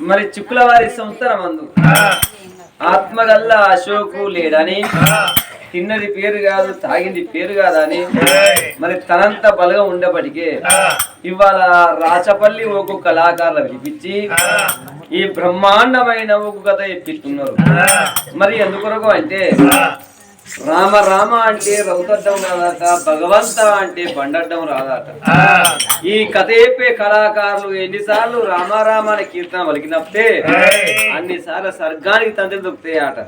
మరి చిక్కుల వారి సంస్థల మందు ఆత్మగల్ల అశోకు లేడని తిన్నది పేరు కాదు తాగింది పేరు కాదని మరి తనంత బలగా ఉండేప్పటికే ఇవాళ రాచపల్లి ఒక కళాకారులు పిలిపించి ఈ బ్రహ్మాండమైన ఒక కథ ఎప్పిస్తున్నారు. మరి ఎందుకొరకు అంటే రామ రామ అంటే రౌతడ్డం రాదట భగవంత అంటే బండడ్డం రాదట. ఈ కథ చెప్పే కళాకారులు ఎన్నిసార్లు రామారామ అనే కీర్తన పలికినప్పుడే అన్నిసార్లు స్వర్గానికి తండ్రి దొరుకుతాయి ఆట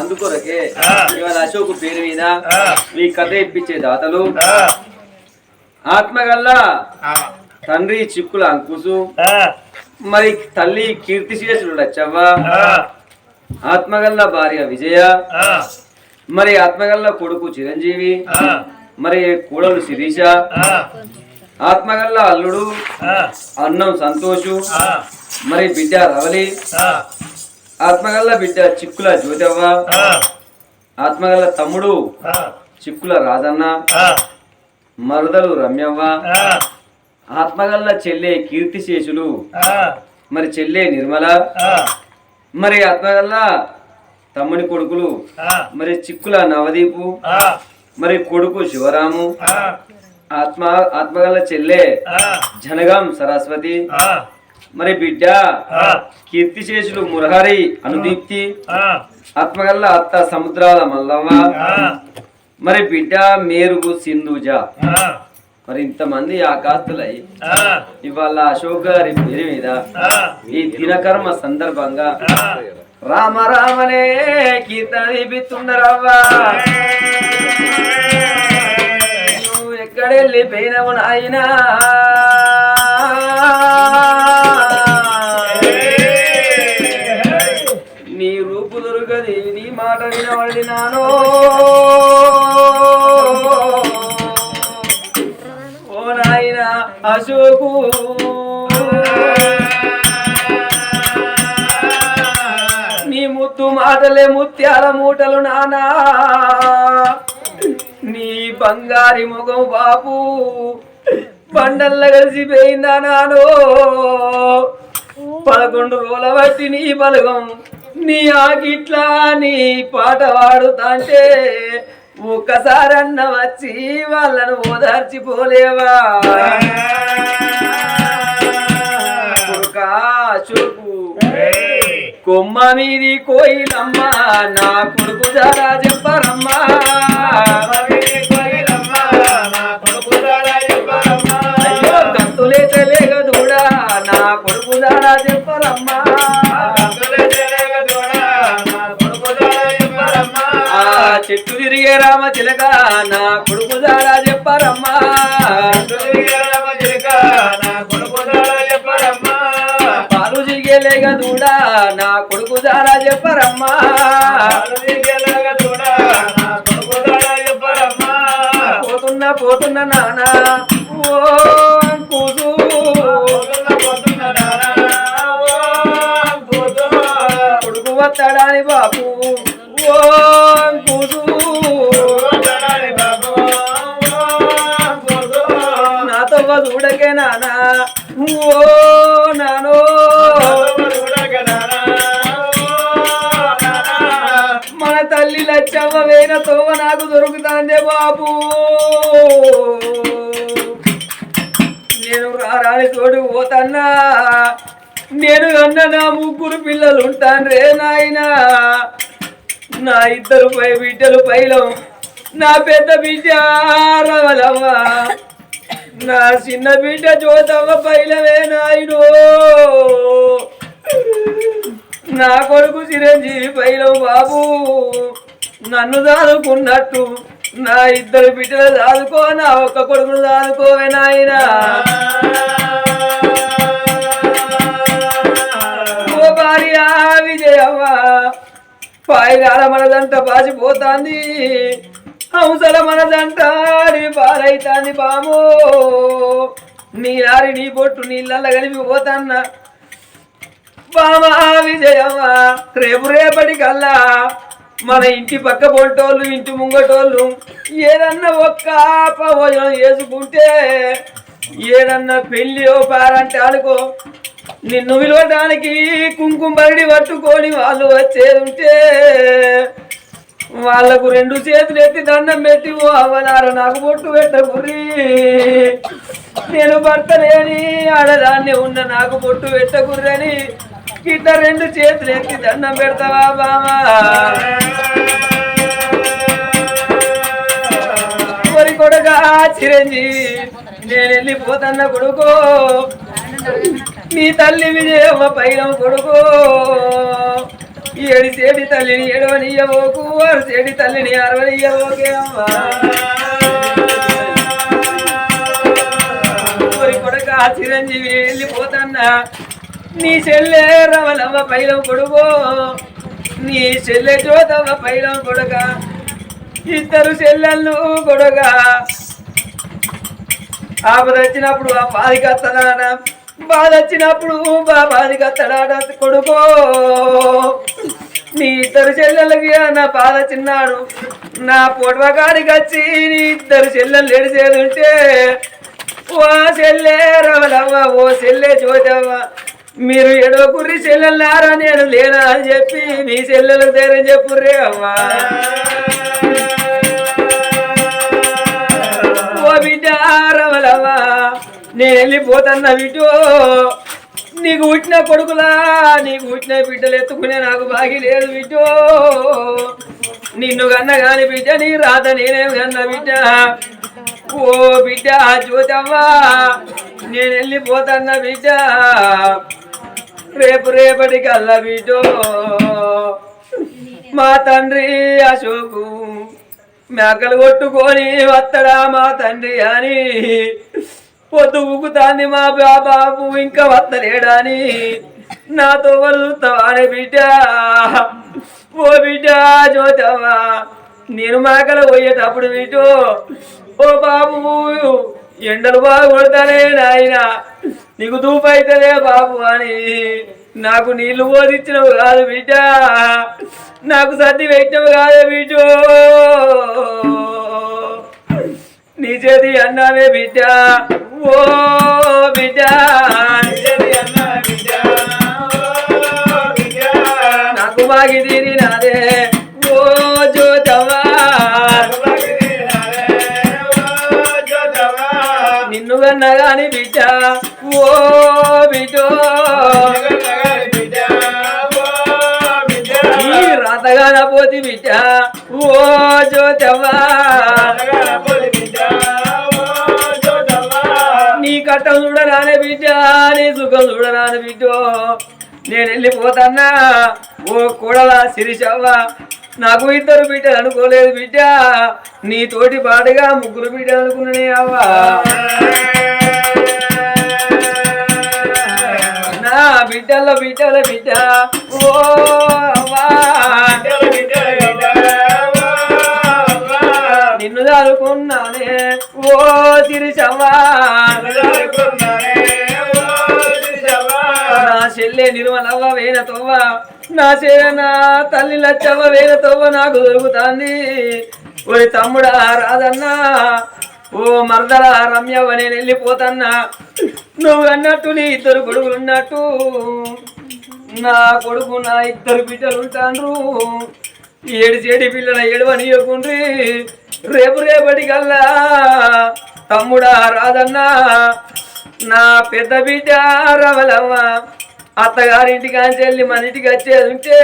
అందుకొరకే ఇవాళ అశోక్ పేరు మీద ఈ కథ ఇప్పించే దాతలు ఆత్మగల్ల తండ్రి చిక్కుల అంకుశు మరి తల్లి కీర్తిశేషుడు లచ్చవ్వ ఆత్మగల్ల భార్య విజయ మరి ఆత్మగల్ల కొడుకు చిరంజీవి మరి కోడలు శిరీష ఆత్మగల్ల అల్లుడు అన్నం సంతోషు మరి బిడ్డ రవలి ఆత్మగల్ల బిడ్డ చిక్కుల జ్యోతవ్వ ఆత్మగల్ల తమ్ముడు చిక్కుల రాజన్న మరదలు రమ్యవ్వ ఆత్మగల్ల చెల్లె కీర్తిశేషులు మరి చెల్లె నిర్మల మరి ఆత్మగల్ల తమ్ముని కొడుకులు మరి చిక్కుల నవదీపు మరి కొడుకు శివరాము ఆత్మ ఆత్మగల్ల చెల్లె జనగం సరస్వతి మరి బిడ్డ కీర్తిశేషులు మురహరి అనుదీప్తి ఆత్మగల్ల అత్త సముద్రాల మల్లవ్వ మరి బిడ్డ మేరుగు సింధుజ. మరి ఇంతమంది ఆకాస్తులై ఇవాళ అశోక్ గారి పేరు మీద ఈ దినకర్మ సందర్భంగా రామ రామనే కీర్తన దీపిస్తుండరవ్వా నువ్వు ఎక్కడెళ్ళి పోయినవు నాయనా? నీ రూపు దొరకది నీ మాట వినబడినానో ఓ నాయన అశోకు మాటలే ముత్యాల మూటలు నానా. నీ బంగారి ముఖం బాపు పండల్ల కలిసిపోయిందా నానో. పదకొండు రోజుల బట్టి నీ బలగం నీ ఆకిట్లా నీ పాట పాడుతాంటే ఒక్కసారన్న వచ్చి వాళ్ళను ఓదార్చిపోలేవా? కొమ్మ మీది కోయిలమ్మ నా కొడుకు జరా చెప్పరమ్మా. అయ్యో కత్తులే తెలియక దూడా నా కొడుకు చెప్పరమ్మా. చెట్టు తిరిగే రామ చిలక నా పాలు దూడా నా కొడుకు దారా చెప్పరమ్మా. పోతున్నా పోతున్నా నానా. ఓ కూసు కొడుకు వస్తాడాని బాపు. ఓ కూసు నాతో చూడకే నానా. ఓ నానో. తల్లి వేన తోవ నాకు దొరుకుతాందే బాబు. నేను రారాని తోడు పోతన్నా. నేను అన్న నా ముగ్గురు పిల్లలు ఉంటాను రే నాయనా. నా ఇద్దరు పై బిడ్డలు పైలం. నా పెద్ద బిడ్డ రవలమ్మ. నా చిన్న బిడ్డ జ్యోతమ్మ పైలవే నాయుడు. నా కొడుకు చిరంజీవి పైలం బాబు. నన్ను దాదుకున్నట్టు నా ఇద్దరు బిడ్డలు దాదుకో నా ఒక్క కొడుకును దాదుకోవే నాయనా. ఓ భార్య విజయమ్మ పాయిగాల మనదంట పాసిపోతాంది హంసల మనదంట పాలైతాంది పామో. నీ నారి నీ బొట్టు నీళ్ళల్ల కలిపి పోతాన్నా. బామా విజయమ్మ రేపు రేపటి కల్లా మన ఇంటి పక్క పొంటోళ్ళు ఇంటి ముంగటోళ్ళు ఏదన్నా ఒక్క భోజనం చేసుకుంటే ఏదన్నా పెళ్ళి పారంటే అనుకో నిన్ను విలువడానికి కుంకుమ బరిడి పట్టుకొని వాళ్ళు వచ్చేది ఉంటే వాళ్ళకు రెండు చేతులు ఎత్తి దండం పెట్టి ఓ అవనార నాకు బొట్టు పెట్టకుర్రి. నేను భర్త లేని ఆడదాన్ని ఉన్న నాకు బొట్టు పెట్టకుర్రని ఇట్లా రెండు చేతులు ఎత్తి దండం పెడతావా బామా కొరి కొడుక చిరంజీవి నేను వెళ్ళిపోతన్న కొడుకో. నీ తల్లి విజయమ్మ పైన కొడుకో. ఏడి సేడి తల్లిని ఏడవనియ్యబోకు వారు సేడి తల్లిని అరవనియ్యబోకే అమ్మా. కొడుక చిరంజీవి వెళ్ళిపోతన్నా. నీ చెల్లె రవలమ్మ పైలం కొడుకో. నీ చెల్లె జ్యోతమ్మ పైలం కొడుక. ఇద్దరు చెల్లెళ్ళు కొడుక. ఆపద వచ్చినప్పుడు ఆ బాధికి వస్తాడాట బాధ వచ్చినప్పుడు బా బాధికి కొడుకో. నీ ఇద్దరు చెల్లెలకి నా బాధ చిన్నాడు నా పొడవగాడికి వచ్చి నీ ఇద్దరు చెల్లెలు ఎడిచేది ఉంటే ఓ చెల్లె రవలవ్వ ఓ చెల్లె జ్యోతవ్వ మీరు ఎడవ కుర్రి చెల్లెల్లారా నేను లేనా అని చెప్పి మీ చెల్లెలకు ధైర్యం చెప్పుర్రే అమ్మా ఓ బిడ్డ రమలవ్వ నేను వెళ్ళిపోతున్నా బిడ్డో నీకు పుట్టిన కొడుకులా నీకు పుట్టిన బిడ్డలు ఎత్తుకునే నాకు బాగి లేదు బిడ్డో నిన్ను కన్న కాని బిడ్డ నీ రాత నేనేం కన్న బిడ్డ. ఓ బిడ్డ జ్యోతవ్వా నేను వెళ్ళిపోతున్నా బిడ్డ. రేపు రేపటి కల్లా బిడ్డో మా తండ్రి అశోకు మేకలు కొట్టుకొని వత్తడా మా తండ్రి అని. పొద్దు ఊకుతాంది మా బాబాబు ఇంకా వత్తలేడని. నాతో వలుతావానే బిడ్డ. ఓ బిడ్డ జ్యోతవ్వా నేను మేకలు పోయేటప్పుడు మీటో ఓ బాబు ఎండలు బాగా కొడతానే నాయన. నీకు దూపు అవుతుందే బాబు అని. నాకు నీళ్ళు బోధించినవు కాదు బిడ్డ. నాకు సర్ది పెట్టినవు కాదు బిడ్డ. నీ చేతి అన్నావే బిడ్డ. ఓ బిడ్డ నాకు బాగి తీరినాదే. నిన్ను బిడ్డ ఓ బిడ్డో. రాతగాన పోతి బిడ్డ ఓ జ్యోతవా నీ కట్టం చూడరానే బిడ్డ నీ సుఖం చూడరాని బిడ్డో. నేను వెళ్ళిపోతానా ఓ కూడలా సిరిశవ్వా నాకు ఇద్దరు బిడ్డలు అనుకోలేదు బిడ్డ. నీ తోటి పాటుగా ముగ్గురు బిడ్డలు అనుకున్నానే అవ్వా. బిడ్డల బిడ్డల బిడ్డ ఓ నిన్ను దారుకున్నానే. ఓ సిరిశవ్వా నా చెల్లె నిర్మలవ్వ వేన తవ్వ. నా చేనా నా తల్లి లచ్చవ్వ వేన నాకు దొరుకుతాంది. ఒరి తమ్ముడా రాదన్నా. ఓ మరదల రమ్యవ్వ నేను వెళ్ళిపోతన్నా. నువ్వన్నట్టు నీ ఇద్దరు కొడుకులు ఉన్నట్టు నా కొడుకు నా ఇద్దరు బిడ్డలు ఉంటాండ్రు ఏడు చేడి పిల్లల ఏడవనియకుండ్రి. రేపు రేపటి కల్లా తమ్ముడా రాదన్నా. నా పెద్ద బిడ్డ రవలమ్మ. అత్తగారింటికి కాంచి మన ఇంటికి వచ్చేది ఉంటే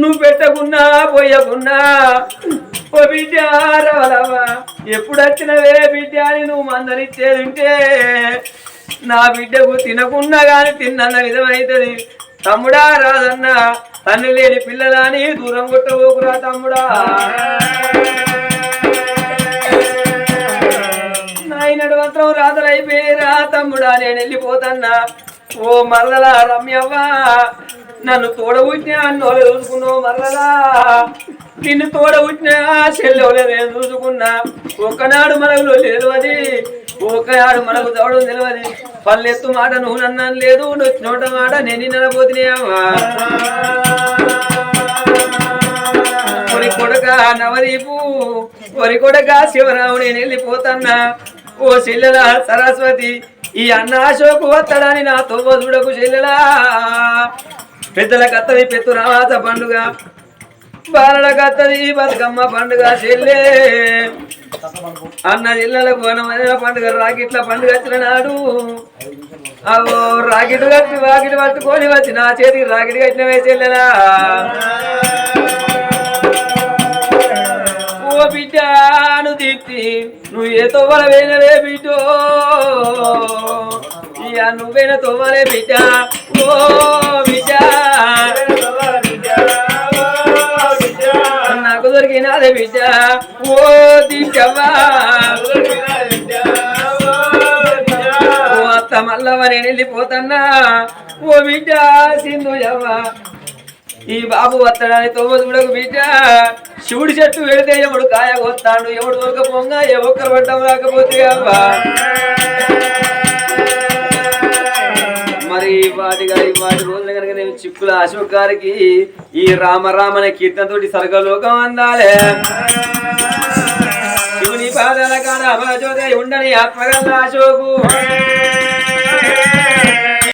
నువ్వు పెట్టకున్నా పోయకున్నా. ఓ బిడ్డ రవలమ్మ. ఎప్పుడు వచ్చినవే బిడ్డ అని నువ్వు మందలిచ్చేది ఉంటే నా బిడ్డకు తినకున్నా కానీ తిన్నన్న విధమైతుంది. తమ్ముడా రాదన్నా తల్లి లేని పిల్లలని దూరం కొట్టబోకురా తమ్ముడా. నాయనడు మాత్రం రాతలైపోయిరా తమ్ముడా నేను వెళ్ళిపోతన్నా. ఓ మరదలా రమ్యవా నన్ను తోడబుట్టినా అన్నోళ్ళు చూసుకున్నావు మరదలా నిన్ను తోడబుట్టినా చెల్లెవలే నేను చూసుకున్నా. ఒక్కనాడు మనకు తెలియదు ఒకనాడు మనకు తోడు తెలియదు పల్లెత్తు మాట నువ్వు నన్నాను లేదు నువ్వు నోట మాట నేను నడబోతున్నావా ఒరి కొడక నవదీపు ఒరి కొడక శివరావు నేను వెళ్ళిపోతన్నా. ఓ చెల్లెల సరస్వతి ఈ అన్న అశోకు వత్తడాని నా తొవ్వ చూడకు చెల్లెలా. పెద్దల కత్తది పెత్తు రామాత పండుగ. బాలల కత్తది బతుకమ్మ పండుగ చెల్లే. అన్న జిల్లలకు వనమైన పండుగ రాకెట్ల పండుగ వచ్చిన నాడు. అవో రాకెట్ కట్టి రాకెట్ పట్టుకొని వచ్చి నా చేతికి రాకెట్ కట్టినవే చెల్లెలా. బిడ్డాను దిక్తి నువ్వు ఏ తొవ్వల వేనవే బిడ్డో? ఇయా నువ్వేన తొవ్వలే బిడ్డ. ఓ బిడ్డ. నాకు దొరికినదే బిడ్డ. ఓ దీప్తవ్వా ఓ అత్త మల్లవ నేను వెళ్ళిపోతన్నా. ఓ బిడ్డ సింధు యవ్వా ఈ బాబు వత్తడాని తొమ్మిది చూడకు బిడ్డ. శివుడి చెట్టు వెళితే ఎవడు కాయ కొత్తాడు ఎవడు దొరకపోగా ఏ ఒక్కరు పడ్డం రాకపోతే అవ్వా. మరి వాటిగా ఈ వాటి రోజున కనుక నేను చిక్కుల అశోక్ గారికి ఈ రామ అనే కీర్తనతోటి సర్గలోకం అందాలే. శివుని పాదాల కాడ అమరజ్యోతి ఉండని ఆత్మగల అశోకు.